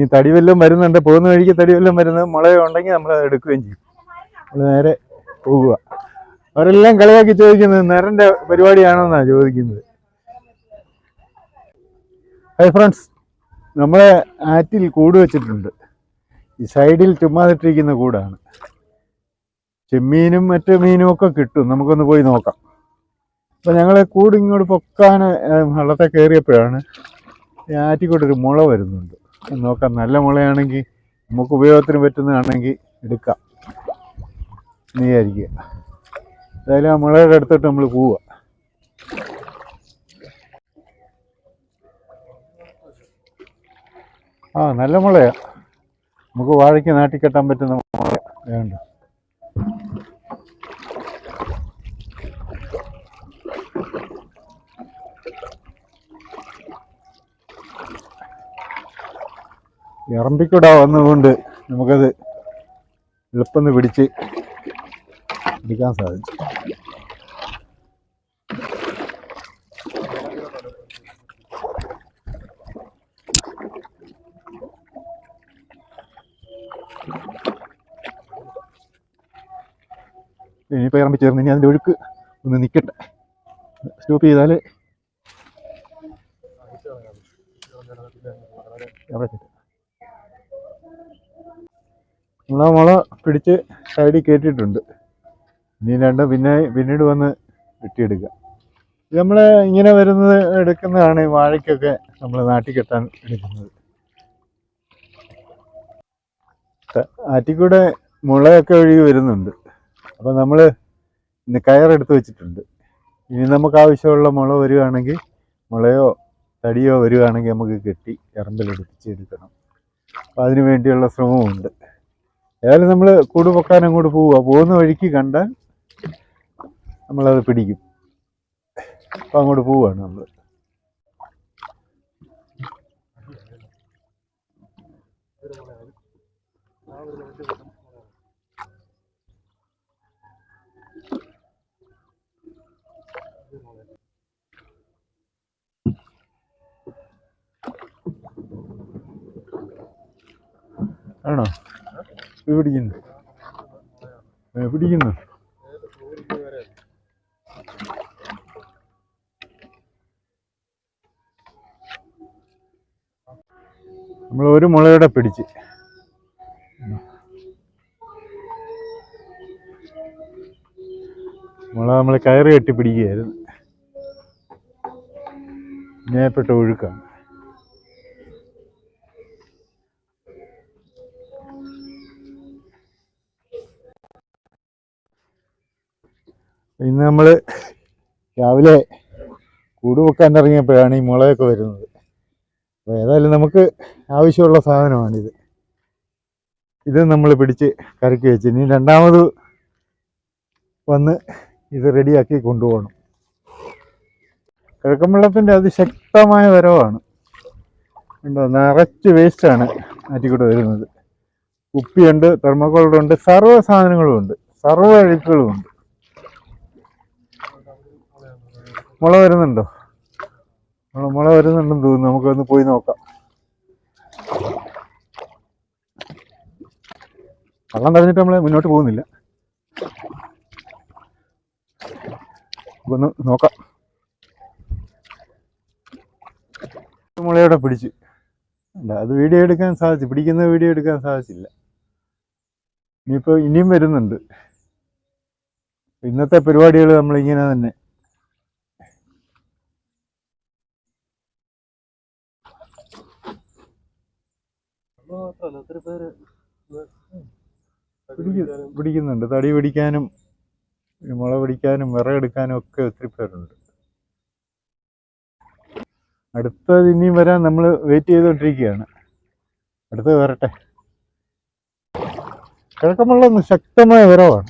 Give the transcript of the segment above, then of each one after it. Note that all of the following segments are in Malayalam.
ഈ തടി വല്ലതും വരുന്നുണ്ട് പോകുന്ന വഴിക്ക് തടി വല്ലതും വരുന്നത് മുള ഉണ്ടെങ്കിൽ നമ്മൾ എടുക്കുകയും ചെയ്യും. നമ്മൾ നേരെ പോകുക. അവരെല്ലാം കളിയാക്കി ചോദിക്കുന്നത് നിരന്റെ പരിപാടിയാണോന്നാ ചോദിക്കുന്നത്? ഹൈ ഫ്രണ്ട്സ് നമ്മളെ ആറ്റിൽ കൂട് വെച്ചിട്ടുണ്ട്. ഈ സൈഡിൽ ചുമ്മാതിട്ടിരിക്കുന്ന കൂടാണ്. ചെമ്മീനും മറ്റു മീനും ഒക്കെ കിട്ടും. നമുക്കൊന്ന് പോയി നോക്കാം. അപ്പം ഞങ്ങളെ കൂട് ഇങ്ങോട്ട് പൊക്കാൻ വെള്ളത്തെ കയറിയപ്പോഴാണ് ആറ്റിക്കൂട്ടൊരു മുള വരുന്നുണ്ട്. നോക്കാം. നല്ല മുളയാണെങ്കിൽ നമുക്ക് ഉപയോഗത്തിന് പറ്റുന്നതാണെങ്കിൽ എടുക്കാം. വിചാരിക്കുക. ഏതായാലും ആ മുളയുടെ അടുത്തോട്ട് നമ്മൾ പോവുക. ആ നല്ല മുളയാ. നമുക്ക് വാഴയ്ക്ക് നാട്ടിക്കെട്ടാൻ പറ്റുന്ന മുളയാ. വേണ്ട ഇറമ്പിക്കൂടാ വന്നതുകൊണ്ട് നമുക്കത് എളുപ്പം പിടിച്ച് പിടിക്കാൻ സാധിച്ചു. ഇനിയിപ്പോൾ ഇറമ്പി ചേർന്ന് ഇനി അതിന്റെ ഒഴുക്ക് ഒന്ന് നിൽക്കട്ടെ സ്റ്റോപ്പ് ചെയ്താൽ അവിടെ ആ മുള പിടിച്ച് സൈഡിൽ കയറ്റിയിട്ടുണ്ട് ഇനി രണ്ട് പിന്നെ പിന്നീട് വന്ന് വെട്ടിയെടുക്കുക നമ്മൾ ഇങ്ങനെ വരുന്നത് എടുക്കുന്നതാണ് ഈ വാഴയ്ക്കൊക്കെ നമ്മൾ നാട്ടിൽ കെട്ടാൻ എടുക്കുന്നത്. ആറ്റിക്കൂടെ മുളയൊക്കെ ഒഴുകി വരുന്നുണ്ട്. അപ്പോൾ നമ്മൾ ഇന്ന് കയറെടുത്ത് വെച്ചിട്ടുണ്ട്. ഇനി നമുക്ക് ആവശ്യമുള്ള മുള വരികയാണെങ്കിൽ മുളയോ തടിയോ വരികയാണെങ്കിൽ നമുക്ക് കെട്ടി ഇറമ്പിലെടുപ്പിച്ച് എടുക്കണം. അതിനു വേണ്ടിയുള്ള ശ്രമമുണ്ട് ഏതായാലും നമ്മൾ കൂട് പൊക്കാൻ അങ്ങോട്ട് പോവുക. പോകുന്ന വഴിക്ക് കണ്ടാൽ നമ്മളത് പിടിക്കും. അപ്പം അങ്ങോട്ട് പോവുകയാണ് നമ്മൾ ആണോ ഇത് പിടിക്കുന്നു പിടിക്കുന്നു നമ്മൾ ഒരു മുളയുടെ പിടിച്ച്. മുള നമ്മൾ കയറ് കെട്ടി പിടിക്കുകയായിരുന്നു. ഞാൻ പെട്ട ഒഴുക്കാണ്. ഇന്ന് നമ്മൾ രാവിലെ കൂട് വെക്കാൻ ഇറങ്ങിയപ്പോഴാണ് ഈ മുളയൊക്കെ വരുന്നത്. അപ്പോൾ ഏതായാലും നമുക്ക് ആവശ്യമുള്ള സാധനമാണിത്. ഇത് നമ്മൾ പിടിച്ച് കരക്കി വെച്ച് ഇനി രണ്ടാമത് വന്ന് ഇത് റെഡിയാക്കി കൊണ്ടുപോകണം. കിഴക്കമ്പള്ളത്തിന്റെ അതിശക്തമായ വരവാണ്. ഉണ്ടോ നിറച്ച് വേസ്റ്റാണ് ആറ്റിക്കൂടെ വരുന്നത്. കുപ്പിയുണ്ട് തെർമോക്കോളുണ്ട് സർവ സാധനങ്ങളും ഉണ്ട് സർവ അഴുക്കുകളും മുള വരുന്നുണ്ടോ? മുള വരുന്നുണ്ടെന്ന് തോന്നുന്നു. നമുക്കൊന്ന് പോയി നോക്കാം. വെള്ളം തടഞ്ഞിട്ട് നമ്മൾ മുന്നോട്ട് പോകുന്നില്ല. നോക്കാം. മുളയോടെ പിടിച്ച്. അല്ല അത് വീഡിയോ എടുക്കാൻ സാധിച്ചു പിടിക്കുന്ന വീഡിയോ എടുക്കാൻ സാധിച്ചില്ല. ഇനിയിപ്പോൾ ഇനിയും വരുന്നുണ്ട്. ഇന്നത്തെ പരിപാടികൾ നമ്മളിങ്ങനെ തന്നെ പിടിക്കും- പിടിക്കുന്നുണ്ട്. തടി പിടിക്കാനും മുള പിടിക്കാനും വിറകെടുക്കാനും ഒക്കെ ഒത്തിരി പേരുണ്ട്. അടുത്തത് ഇനിയും വരാൻ നമ്മൾ വെയിറ്റ് ചെയ്തുകൊണ്ടിരിക്കുകയാണ് അടുത്തത് വരട്ടെ. കിഴക്കമുള്ള ശക്തമായ വിറവാണ്.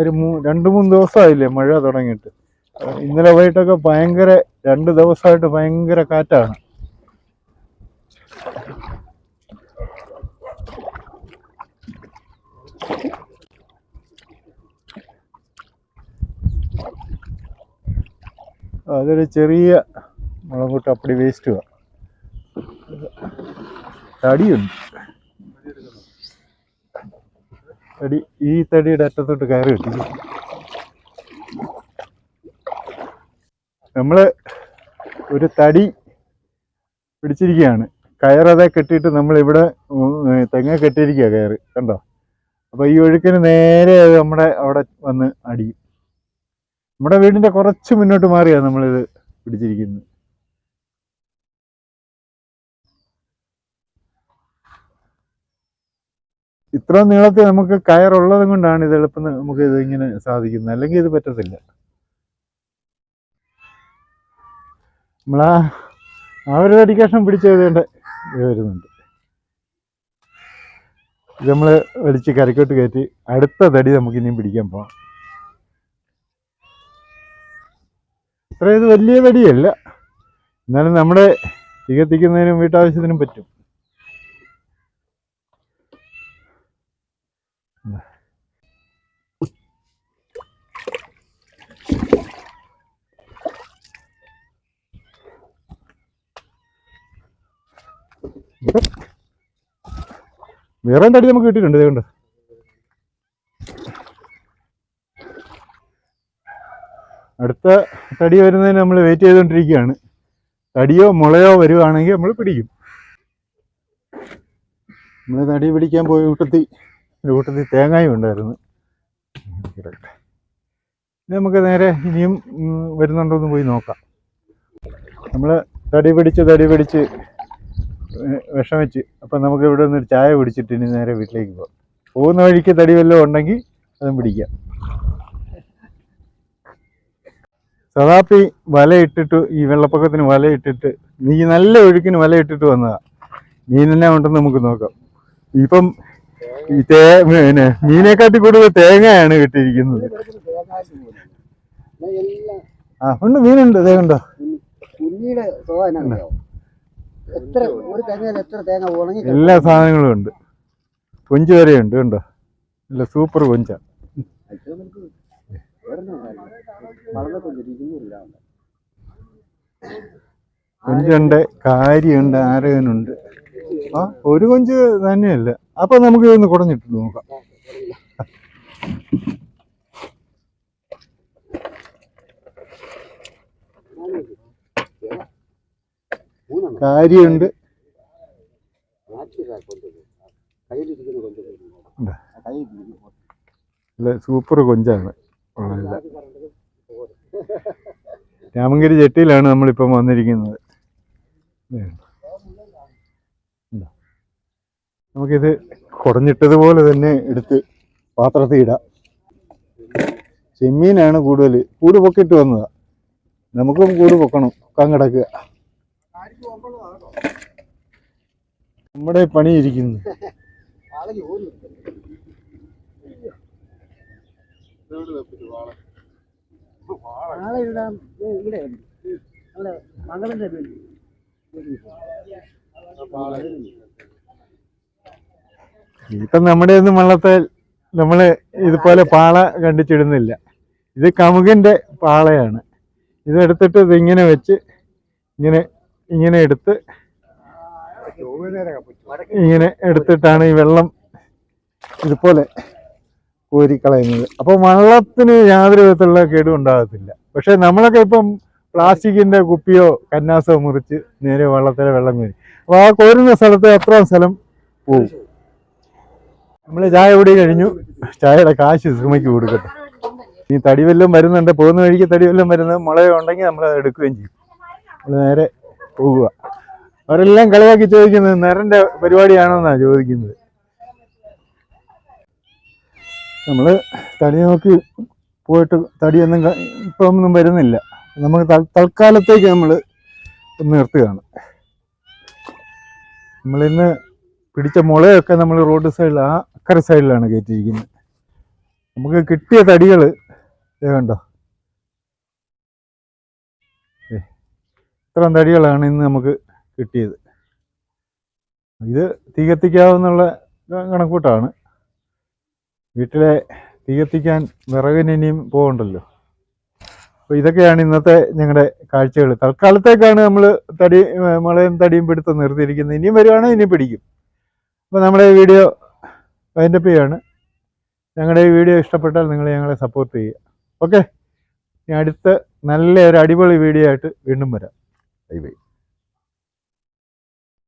ഒരു മൂ രണ്ട് മൂന്ന് ദിവസമായില്ലേ മഴ തുടങ്ങിയിട്ട്. ഇന്നലെ വൈകിട്ടൊക്കെ ഭയങ്കര രണ്ട് ദിവസമായിട്ട് ഭയങ്കര കാറ്റാണ്. അതൊരു ചെറിയ മുളകുട്ട് അപ്പടി വേസ്റ്റ് തടിയുണ്ട്. തടി ഈ തടിയുടെ അറ്റത്തോട്ട് കയറി കിട്ടി നമ്മൾ ഒരു തടി പിടിച്ചിരിക്കുകയാണ് കയറതെ കെട്ടിയിട്ട് നമ്മളിവിടെ തെങ്ങ കെട്ടിയിരിക്കുക കയറ്. കണ്ടോ? അപ്പൊ ഈ ഒഴുക്കിന് നേരെ നമ്മുടെ അവിടെ വന്ന് അടിയും. നമ്മുടെ വീടിന്റെ കുറച്ച് മുന്നോട്ട് മാറിയാണ് നമ്മളിത് പിടിച്ചിരിക്കുന്നത്. ഇത്ര നീളത്തിൽ നമുക്ക് കയറുള്ളത് കൊണ്ടാണ് ഇത് എളുപ്പം നമുക്ക് ഇത് ഇങ്ങനെ സാധിക്കുന്നത്. അല്ലെങ്കിൽ ഇത് പറ്റത്തില്ല. നമ്മളാ ആ ഒരു ഡെഡിക്കേഷൻ പിടിച്ചെഴുതേണ്ട വരുന്നുണ്ട്. ഇത് നമ്മൾ വലിച്ച് കരക്കോട്ട് കയറ്റി അടുത്ത തടി നമുക്ക് ഇനിയും പിടിക്കാൻ പോകാം ഇത്ര ഇത് വലിയ തടിയല്ല. എന്നാലും നമ്മുടെ തികത്തിക്കുന്നതിനും വീട്ടാവശ്യത്തിനും പറ്റും. വേറെ തടി നമുക്ക് കിട്ടിയിട്ടുണ്ട് അടുത്ത തടി വരുന്നതിന് നമ്മൾ വെയിറ്റ് ചെയ്തുകൊണ്ടിരിക്കുകയാണ്. തടിയോ മുളയോ വരുവാണെങ്കിൽ നമ്മൾ പിടിക്കും. നമ്മൾ തടി പിടിക്കാൻ പോയി കൂട്ടത്തി ഒരു കൂട്ടത്തിൽ തേങ്ങായും ഉണ്ടായിരുന്നു. നമുക്ക് നേരെ ഇനിയും വരുന്നുണ്ടോ എന്ന് പോയി നോക്കാം. നമ്മൾ തടി പിടിച്ച് തടി പിടിച്ച് വിഷമിച്ച്. അപ്പം നമുക്ക് ഇവിടെ നിന്ന് ചായ പിടിച്ചിട്ട് ഇനി നേരെ വീട്ടിലേക്ക് പോകാം പോകുന്ന വഴിക്ക് തടി വല്ലതും ഉണ്ടെങ്കിൽ അതും പിടിക്കാം. സദാപ്പി വലയിട്ടിട്ട് ഈ വെള്ളപ്പൊക്കത്തിന് വലയിട്ടിട്ട് നീ നല്ല ഒഴുക്കിന് വലയിട്ടിട്ട് വന്നതാ. മീനെന്നെ ഉണ്ടെന്ന് നമുക്ക് നോക്കാം. ഇപ്പം ഈ തേ പിന്നെ മീനെക്കാട്ടി കൂടുതൽ തേങ്ങയാണ് കിട്ടിയിരിക്കുന്നത്. ആ ഉണ്ട് മീനുണ്ട് തേങ്ങ ഉണ്ടോ? എത്ര ഒരു തേങ്ങയിൽ എത്ര തേങ്ങ ഉണങ്ങി എല്ലാ സാധനങ്ങളും ഉണ്ട്. കൊഞ്ച് ഉണ്ട് കണ്ടോ? നല്ല സൂപ്പർ കൊഞ്ച. കൊഞ്ചുണ്ട് കാര്യുണ്ട് ആരകനുണ്ട്. ആ ഒരു കൊഞ്ച് തന്നെയല്ല. അപ്പൊ നമുക്ക് ഇതൊന്ന് കുടഞ്ഞിട്ട് നോക്കാം. കാരിയുണ്ട് അല്ല സൂപ്പർ കൊഞ്ചാണ്. ഉള്ളതല്ല രാമങ്കരി ജെട്ടിയിലാണ് നമ്മളിപ്പം വന്നിരിക്കുന്നത്. നമുക്കിത് കുടഞ്ഞിട്ടതുപോലെ തന്നെ എടുത്ത് പാത്രത്തിൽ ഇടാം. ചെമ്മീനാണ് കൂടുതൽ കൂട് പൊക്കിട്ട് വന്നതാ. നമുക്കും കൂട് പൊക്കണം. പൊക്കാൻ കിടക്കുക നമ്മുടെ മകളുടെ വീട് ഇപ്പം നമ്മുടെ ഒന്നും വള്ളത്തെ നമ്മൾ ഇതുപോലെ പാള കണ്ടിച്ചിടുന്നില്ല ഇത് കമുകിന്റെ പാളയാണ്. ഇതെടുത്തിട്ട് ഇത് ഇങ്ങനെ വെച്ച് ഇങ്ങനെ ഇങ്ങനെ എടുത്ത് ഇങ്ങനെ എടുത്തിട്ടാണ് ഈ വെള്ളം ഇതുപോലെ കോരിക്കളയുന്നത്. അപ്പോൾ വള്ളത്തിന് യാതൊരു വിധത്തിലുള്ള കേടും ഉണ്ടാകത്തില്ല. പക്ഷെ നമ്മളൊക്കെ ഇപ്പം പ്ലാസ്റ്റിക്കിന്റെ കുപ്പിയോ കന്നാസോ മുറിച്ച് നേരെ വള്ളത്തിലെ വെള്ളം കോരി അപ്പോൾ ആ കോരുന്ന സ്ഥലത്ത് എത്ര സ്ഥലം പോവും? നമ്മൾ ചായ കൂടി കഴിഞ്ഞു. ചായയുടെ കാശ് സുമയ്ക്ക് കൊടുക്കട്ടെ. ഈ തടി വല്ലതും വരുന്നുണ്ട്. പോകുന്ന വഴിക്ക് തടി വല്ലതും വരുന്നത് മുളയുണ്ടെങ്കിൽ നമ്മൾ അത് എടുക്കുകയും ചെയ്യും. നമ്മൾ നേരെ പോകുക. അവരെല്ലാം കളിയാക്കി ചോദിക്കുന്നത് നരന്റെ പരിപാടിയാണോന്നാണ് ചോദിക്കുന്നത്. നമ്മൾ തടി നോക്കി പോയിട്ട് തടിയൊന്നും ഇപ്പൊ ഒന്നും വരുന്നില്ല. നമുക്ക് തൽ- തൽക്കാലത്തേക്ക് നമ്മൾ നിർത്തുകയാണ്. നമ്മളിന്ന് പിടിച്ച മുളയൊക്കെ നമ്മൾ റോഡ് സൈഡിൽ ആ അക്കര സൈഡിലാണ് കയറ്റിയിരിക്കുന്നത്. നമുക്ക് കിട്ടിയ തടികൾ കണ്ടോ? ഇത്രയും തടികളാണ് ഇന്ന് നമുക്ക് കിട്ടിയത്. ഇത് തീ കത്തിക്കാവുന്നുള്ള കണക്കൂട്ടാണ്. വീട്ടിലെ തീ കത്തിക്കാൻ വിറകിന് ഇനിയും പോകണ്ടല്ലോ അപ്പോൾ ഇതൊക്കെയാണ് ഇന്നത്തെ ഞങ്ങളുടെ കാഴ്ചകൾ. തൽക്കാലത്തേക്കാണ് നമ്മൾ തടി മുളയും തടിയും പിടുത്തം നിർത്തിയിരിക്കുന്നത്. ഇനിയും വരുവാണെങ്കിൽ ഇനിയും പിടിക്കും. അപ്പോൾ നമ്മുടെ ഈ വീഡിയോ വൈൻഡപ്പ് ചെയ്യാണ്. ഞങ്ങളുടെ ഈ വീഡിയോ ഇഷ്ടപ്പെട്ടാൽ നിങ്ങൾ ഞങ്ങളെ സപ്പോർട്ട് ചെയ്യുക. ഓക്കെ ഇനി അടുത്ത നല്ല ഒരു അടിപൊളി വീഡിയോ ആയിട്ട് വീണ്ടും വരാം. Bye bye